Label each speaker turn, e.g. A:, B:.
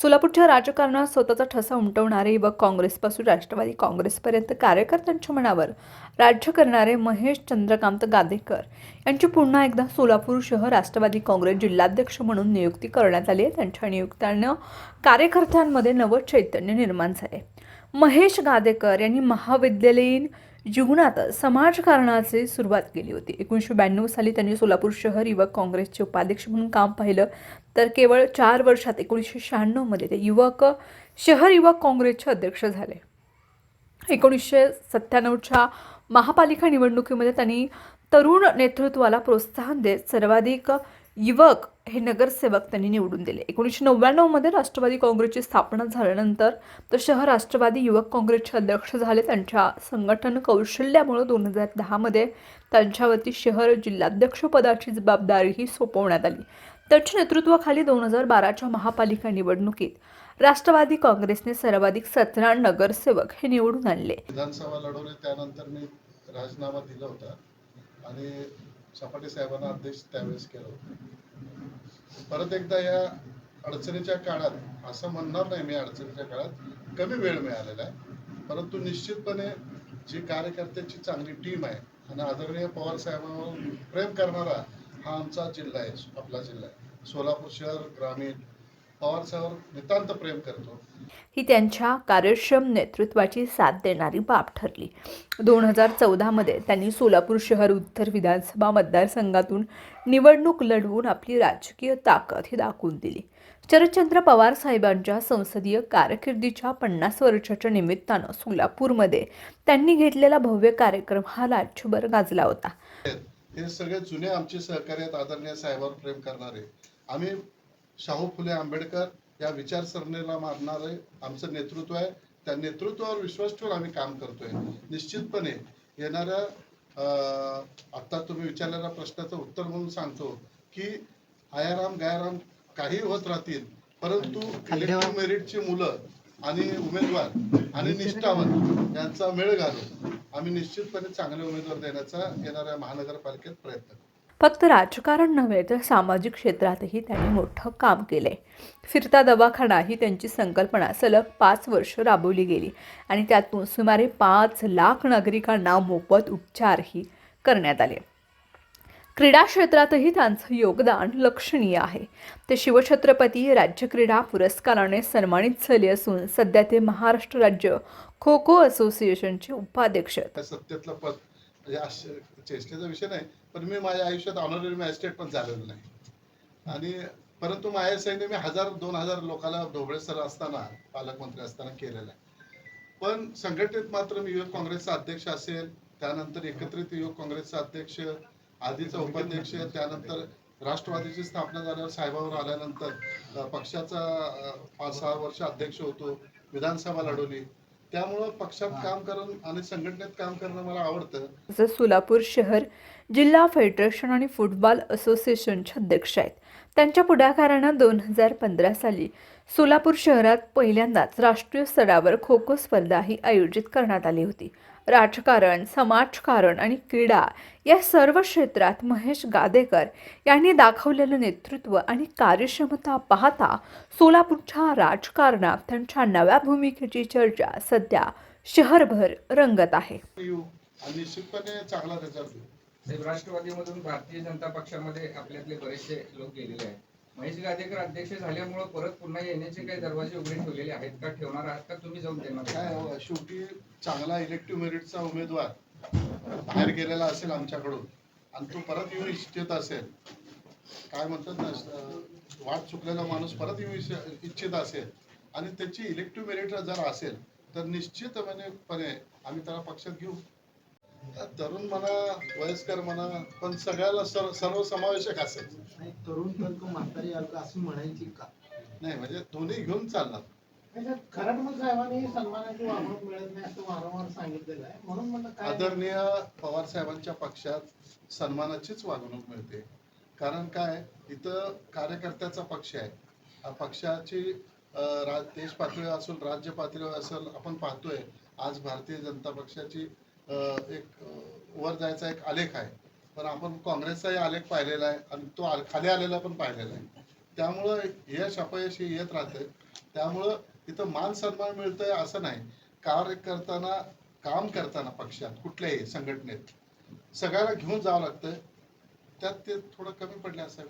A: सोलापूरच्या राजकारणात स्वतःचा ठसा उमटवणारे व काँग्रेसपासून राष्ट्रवादी काँग्रेसपर्यंत कार्यकर्त्यांच्या मनावर राज्य करणारे महेश चंद्रकांत गादेकर यांची पुन्हा एकदा सोलापूर शहर राष्ट्रवादी काँग्रेस जिल्हाध्यक्ष म्हणून नियुक्ती करण्यात आली आहे. त्यांच्या नियुक्त्यानं कार्यकर्त्यांमध्ये नवं चैतन्य निर्माण झाले महेश गादेकर यांनी महाविद्यालयीन जीवनात समाजकारणाचे सुरुवात केली होती. एकोणीसशे ब्याण्णव साली त्यांनी सोलापूर शहर युवक काँग्रेसचे उपाध्यक्ष म्हणून काम पाहिलं. तर केवळ चार वर्षात एकोणीसशे शहाण्णवमध्ये ते युवक शहर युवक काँग्रेसचे अध्यक्ष झाले. एकोणीसशे सत्त्याण्णवच्या महापालिका निवडणुकीमध्ये त्यांनी तरुण नेतृत्वाला प्रोत्साहन देत सर्वाधिक युवक हे नगरसेवक त्यांनी निवडून दिले. एकोणीसशे नव्याण्णवमध्ये राष्ट्रवादी काँग्रेसची स्थापना झाल्यानंतर तर शहर राष्ट्रवादी युवक काँग्रेसचे अध्यक्ष झाले. त्यांच्या संघटन कौशल्यामुळे दोन हजार दहामध्ये त्यांच्यावरती शहर जिल्हाध्यक्षपदाची जबाबदारीही सोपवण्यात आली. त्यांच्या नेतृत्वाखाली दोन हजार बाराच्या महापालिका निवडणुकीत राष्ट्रवादी काँग्रेसने सर्वाधिक सतरा नगरसेवक हे निवडून आणले.
B: विधानसभा लढवली. त्यानंतर मी राजीनामा दिला होता आणि सपाटे साहेबांना अध्यक्ष त्यावेळेस केला होता. परत एकदा या अडचणीच्या काळात असं म्हणणार नाही मी अडचणीच्या काळात कमी वेळ मिळालेला आहे. परंतु निश्चितपणे जी कार्यकर्त्याची चांगली टीम आहे आणि आदरणीय पवार साहेबांवर प्रेम करणारा हा आमचा जिल्हा आहे आपला जिल्हा आहे. सोलापूर शहर ग्रामीण पवार नितांत प्रेम करतो.
A: ही त्यांच्या कार्यक्षम नेतृत्वाची साथ देणारी बाब ठरली. दोन हजार चौदामध्ये त्यांनी सोलापूर शहर उत्तर विधानसभा मतदारसंघातून निवडणूक लढवून आपली राजकीय ताकद ही दाखवून दिली. शरदचंद्र पवार साहेबांच्या संसदीय कारकिर्दीच्या पन्नास वर्षाच्या निमित्तानं सोलापूरमध्ये त्यांनी घेतलेला भव्य कार्यक्रम हा राज्यभर गाजला होता.
B: हे सगळे जुने आमचे सहकारी आहेत आदरणीय साहेबांवर प्रेम करणारे. आम्ही शाहू फुले आंबेडकर या विचारसरणीला मारणारे आमचं नेतृत्व आहे. त्या नेतृत्वावर विश्वास ठेवून आम्ही काम करतोय. निश्चितपणे येणाऱ्या आता तुम्ही विचारलेल्या प्रश्नाचं उत्तर म्हणून सांगतो की आयाराम गायाराम काही होत राहतील परंतु इलेक्ट्रिक मेरिटची मुलं आणि उमेदवार आणि निष्ठावंत यांचा मेळ घालून आम्ही निश्चितपणे चांगले उमेदवार देण्याचा येणाऱ्या महानगरपालिकेत प्रयत्न करू
A: फक्त राजकारण नव्हे तर सामाजिक क्षेत्रातही त्यांनी मोठं काम केलंय. फिरता दवाखाना ही त्यांची संकल्पना. सलग पाच वर्ष राबवली गेली आणि त्यातून सुमारे पाच लाख नागरिकांना मोफत उपचारही करण्यात आले. क्रीडा क्षेत्रातही त्यांचं योगदान लक्षणीय आहे. ते शिवछत्रपती राज्य क्रीडा पुरस्काराने सन्मानित झाले असून सध्या ते महाराष्ट्र राज्य खो खो असोसिएशनचे उपाध्यक्ष
B: पद म्हणजे चेष्टेचा विषय नाही. पण मी माझ्या आयुष्यात ऑनररी मॅजिस्ट्रेट पण झालेलो नाही. आणि परंतु माझ्या सैन्य मी हजार दोन हजार लोकांना ढोबळे सर असताना पालकमंत्री असताना केलेलं आहे. पण संघटनेत मात्र मी युवक काँग्रेसचा अध्यक्ष असेल त्यानंतर एकत्रित युवक काँग्रेसचा अध्यक्ष आधीचा उपाध्यक्ष त्यानंतर राष्ट्रवादीची स्थापना झाल्यावर साहेबावर आल्यानंतर पक्षाचा पाच सहा वर्ष अध्यक्ष होतो विधानसभा लढवली. त्यामुळं पक्षात काम करून आणि संघटनेत काम करणं मला आवडतं.
A: तसंच सोलापूर शहर जिल्हा फेडरेशन आणि फुटबॉल असोसिएशनचे अध्यक्ष आहेत. त्यांच्या पुढाकारानं दोन हजार पंधरा साली सोलापूर शहरात पहिल्यांदाच राष्ट्रीय स्तरावर खो खो स्पर्धा ही आयोजित करण्यात आली होती. राजकारण समाजकारण आणि क्रीडा या सर्व क्षेत्रात महेश गादेकर यांनी दाखवलेलं नेतृत्व आणि कार्यक्षमता पाहता सोलापूरच्या राजकारणात त्यांच्या नव्या भूमिकेची चर्चा सध्या शहरभर रंगत आहे.
C: राष्ट्रवादीमधून भारतीय जनता पक्षामध्ये आपल्यातले बरेचसे लोक गेलेले आहेत. महेश गादेकर अध्यक्ष झाल्यामुळे परत पुन्हा येण्याचे काही दरवाजे उघडे ठेवलेले आहेत का? ठेवणार आहात का? तुम्ही जाऊन देणार
B: काय हो, शेवटी चांगला इलेक्टिव्ह मेरिटचा उमेदवार बाहेर गेलेला असेल आमच्याकडून आणि तो परत येऊ इच्छित असेल. काय म्हणतात ना अं, वाट चुकलेला माणूस परत येऊ इच्छ- इच्छित असेल आणि त्याची इलेक्टिव्ह मेरिट जर असेल तर निश्चितपणे आम्ही त्याला पक्षात घेऊ. तरुण म्हणा वयस्कर म्हणा पण सगळ्याला सर्व सर्वसमावेशक असेल.
D: नाही, तरुण तर्क म्हातारी अर्क अशी म्हणायची का?
B: नाही म्हणजे दोन्ही घेऊन चालणार.
D: खराटमल साहेबांनी सन्मानाची वागणूक मिळत नाही असं वारंवार सांगितलेलं आहे. म्हणून म्हणलं
B: आदरणीय पवार साहेबांच्या पक्षात सन्मानाचीच वागणूक मिळते. कारण काय? इथं कार्यकर्त्याचा पक्ष आहे. हा पक्षाची राज देश पातळीवर असेल राज्य पातळीवर असेल आपण पाहतोय. आज भारतीय जनता पक्षाची एक वर जायचा एक आलेख आहे. पण आपण काँग्रेसचाही आलेख पाहिलेला आहे आणि तो खाली आलेला पण पाहिलेला आहे. त्यामुळं यश अपयशी येत राहते त्यामुळं इथं मान सन्मान मिळतोय असं नाही. कार्य करताना काम करताना पक्षात कुठल्याही संघटनेत सगळ्याला घेऊन जावं लागतंय. त्यात ते थोडं कमी पडले असं